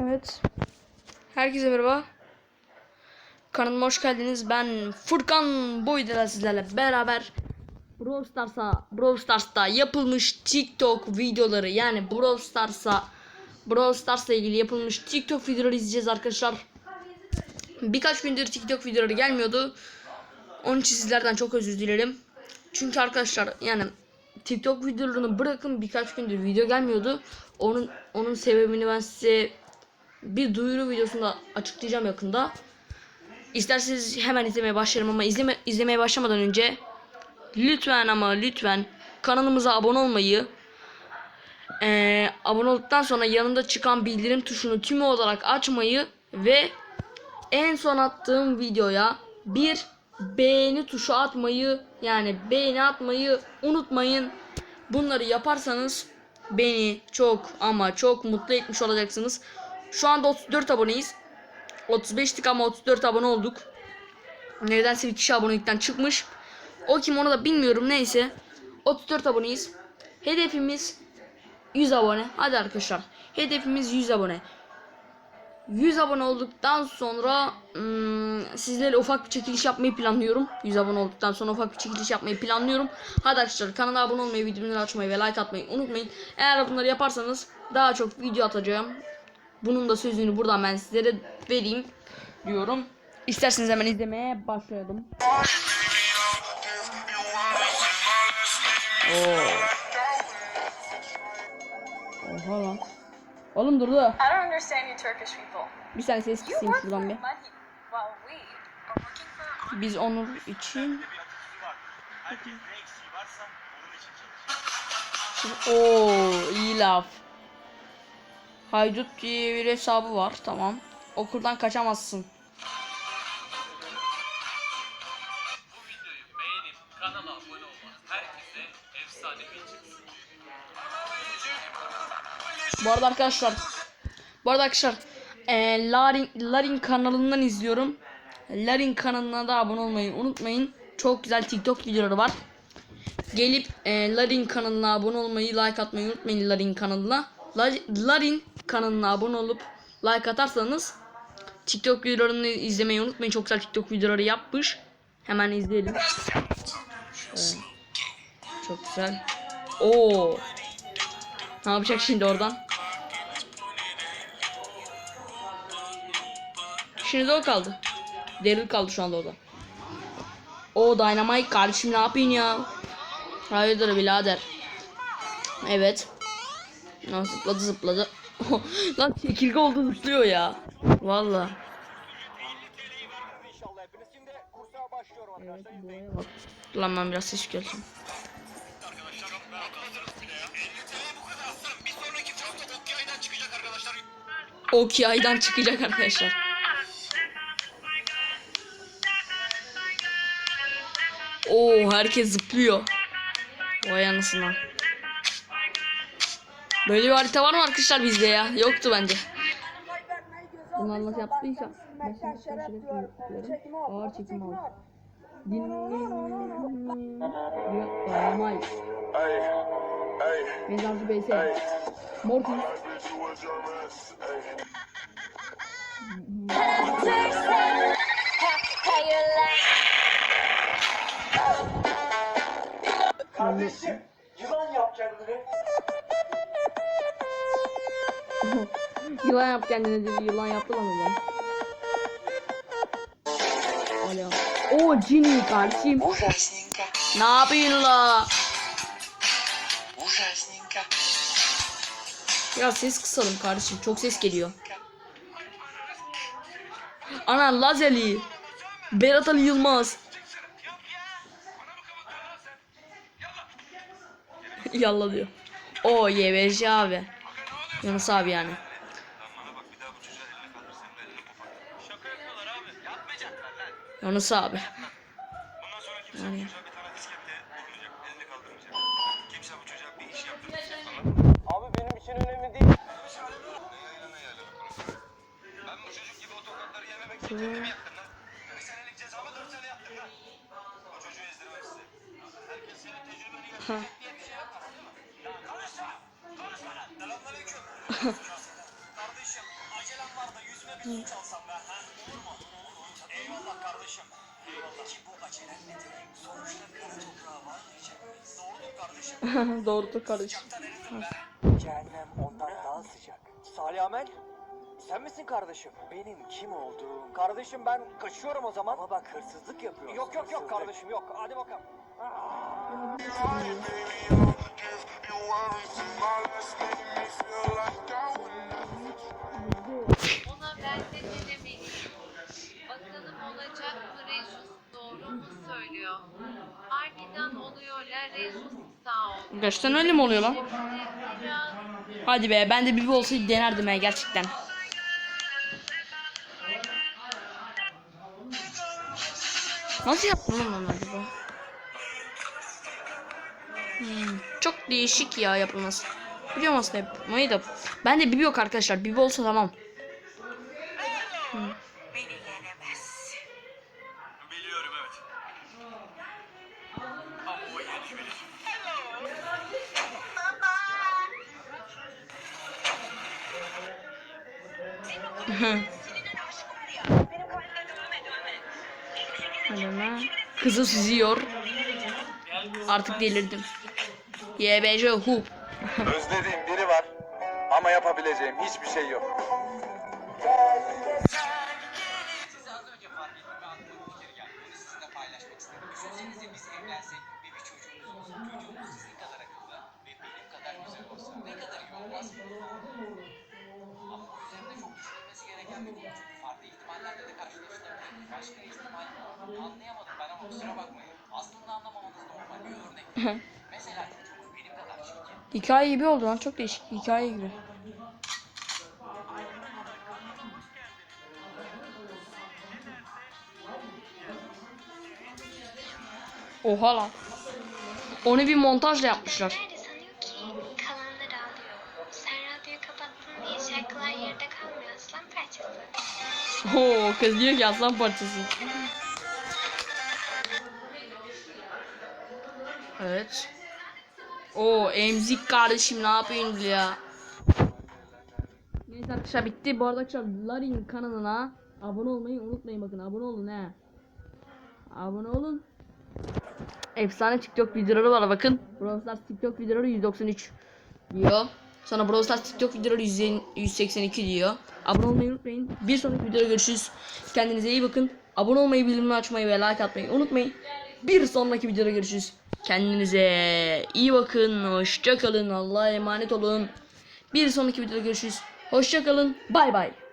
Evet. Herkese merhaba. Kanalıma hoş geldiniz. Ben Furkan Boydela sizlerle beraber Brawl Stars'a Brawl Stars'ta yapılmış TikTok videoları yani Brawl Stars'a Brawl Stars'la ilgili yapılmış TikTok videoları izleyeceğiz arkadaşlar. Birkaç gündür TikTok videoları gelmiyordu. Onun için sizlerden çok özür dilerim. Çünkü arkadaşlar yani TikTok videolarını bırakın birkaç gündür video gelmiyordu. Onun onun sebebini ben size bir duyuru videosunda açıklayacağım yakında. İsterseniz hemen izlemeye başlarım ama izleme, izlemeye başlamadan önce lütfen ama lütfen kanalımıza abone olmayı eee, abone olduktan sonra yanında çıkan bildirim tuşunu tümü olarak açmayı ve en son attığım videoya bir beğeni tuşu atmayı yani beğeni atmayı unutmayın. Bunları yaparsanız beni çok ama çok mutlu etmiş olacaksınız. Şu anda 34 aboneyiz. 35'tik ama 34 abone olduk. Nedense bir kişi abonelikten çıkmış. O kim onu da bilmiyorum neyse. 34 aboneyiz. Hedefimiz 100 abone. Hadi arkadaşlar. Hedefimiz 100 abone. 100 abone olduktan sonra hmm, sizlerle ufak bir çekiliş yapmayı planlıyorum. 100 abone olduktan sonra ufak bir çekiliş yapmayı planlıyorum. Hadi arkadaşlar kanala abone olmayı, videoları açmayı ve like atmayı unutmayın. Eğer bunları yaparsanız daha çok video atacağım. Bunun da sözünü buradan ben sizlere vereyim diyorum. İsterseniz hemen izlemeye başlayalım. Oo. Oha lan. Oğlum durdu. Bir saniye ses kısayım şuradan bir. Biz Onur için Herkes ne eksiği varsa onun için çalışır. Oo iyi laf. Haydut diye bir hesabı var. Tamam. Okuldan kaçamazsın. Bu arada arkadaşlar. Bu arada arkadaşlar. eee Larin, Larin kanalından izliyorum. Larin kanalına da abone olmayı unutmayın. Çok güzel TikTok videoları var. Gelip eee Larin kanalına abone olmayı, like atmayı unutmayın Larin kanalına. La- Larin kanalına abone olup like atarsanız TikTok videolarını izlemeyi unutmayın. Çok güzel TikTok videoları yapmış. Hemen izleyelim. Evet. Çok güzel. Oo. Ne yapacak şimdi oradan? Şimdi de o kaldı. Daryl kaldı şu anda o da. O Dynamite kardeşim ne yapıyorsun ya? Hayırdır birader. Evet. Lan zıpladı zıpladı. Lan çekirge oldu zıplıyor ya. Valla. Evet. Lan ben biraz ses gelsin. Oki aydan çıkacak arkadaşlar. Oo herkes zıplıyor. Vay anasına. Böyle bir harita var mı arkadaşlar bizde ya? Yoktu bence. Bunlar nasıl yaptıysa. Mesela karşılaştırıyorum. Ağır çekim. Dinleyin. Dynamite. Mezarcı BS. Mortis. Kardeşim yılan yap kendine dedi. Yılan yaptı lan yılan. Alo. Oo Cini kardeşim. ne yapıyorsun la? Biraz ses kısalım kardeşim. Çok ses geliyor. Anan Lazeli. Berat Ali Yılmaz. Yalla diyor. O YBC abi. Yunus abi yani. Yunus abi. Yani. Abi benim için önemli değil. Ben bu çocuk gibi o tokatları yememek için kendimi yaktım lan. Bir senelik cezamı dört sene yaptım lan. O çocuğu ezdirmem size. Herkes senin tecrübeni gösterecek diye bir şey yapmaz değil mi? Ya konuşma! Konuşma lan! Selamünaleyküm. Kardeşim, acele çalsam ben ha? Eyvallah kardeşim. Eyvallah. Ki bu acelen nedir? Sonuçta kara toprağa varmayacak mıyız? Doğrudur kardeşim. Doğrudur kardeşim. Çoktan eridim be. Cehennem ondan daha sıcak. Salih Amel, sen misin kardeşim? Benim kim olduğum? Kardeşim ben kaçıyorum o zaman. Ama bak hırsızlık yapıyorum. Yok yok yok kardeşim yok. Hadi bakalım. Ona ben de denemeliyim. Bakalım olacak mı doğru mu söylüyor? Harbiden oluyor la Rejus sağ ol. Öyle mi oluyor lan? Hadi be ben de Bibi olsaydı denerdim he gerçekten. Nasıl yaptın lan acaba? Hmm, çok değişik ya yapılması. Biliyorum aslında yapmayı da. Ben de Bibi yok arkadaşlar. Bibi olsa tamam. Biliyorum evet. Ama o yeni biri. Hadi lan. Kızı süzüyor. Artık delirdim. YBC hu. Özlediğim biri var ama yapabileceğim hiçbir şey yok. Başka ihtimal anlayamadım ben ama kusura bakmayın. Aslında anlamamanız normal. Bir örnek. Mesela Hikaye gibi oldu lan çok değişik. Hikaye gibi. Oha lan. Onu bir montajla yapmışlar. Oo kız diyor ki aslan parçası. Evet. Oo emzik kardeşim ne yapıyorsun ya? Neyse arkadaşlar bitti. Bu arada arkadaşlar Larin kanalına abone olmayı unutmayın bakın abone olun he. Abone olun. Efsane TikTok videoları var bakın. Brawl TikTok videoları 193 diyor. Sonra Brawl TikTok videoları 100 182 diyor. Abone olmayı unutmayın. Bir sonraki videoda görüşürüz. Kendinize iyi bakın. Abone olmayı, bildirimleri açmayı ve like atmayı unutmayın. Bir sonraki videoda görüşürüz. Kendinize iyi bakın. Hoşça kalın. Allah'a emanet olun. Bir sonraki videoda görüşürüz. Hoşça kalın. Bay bay.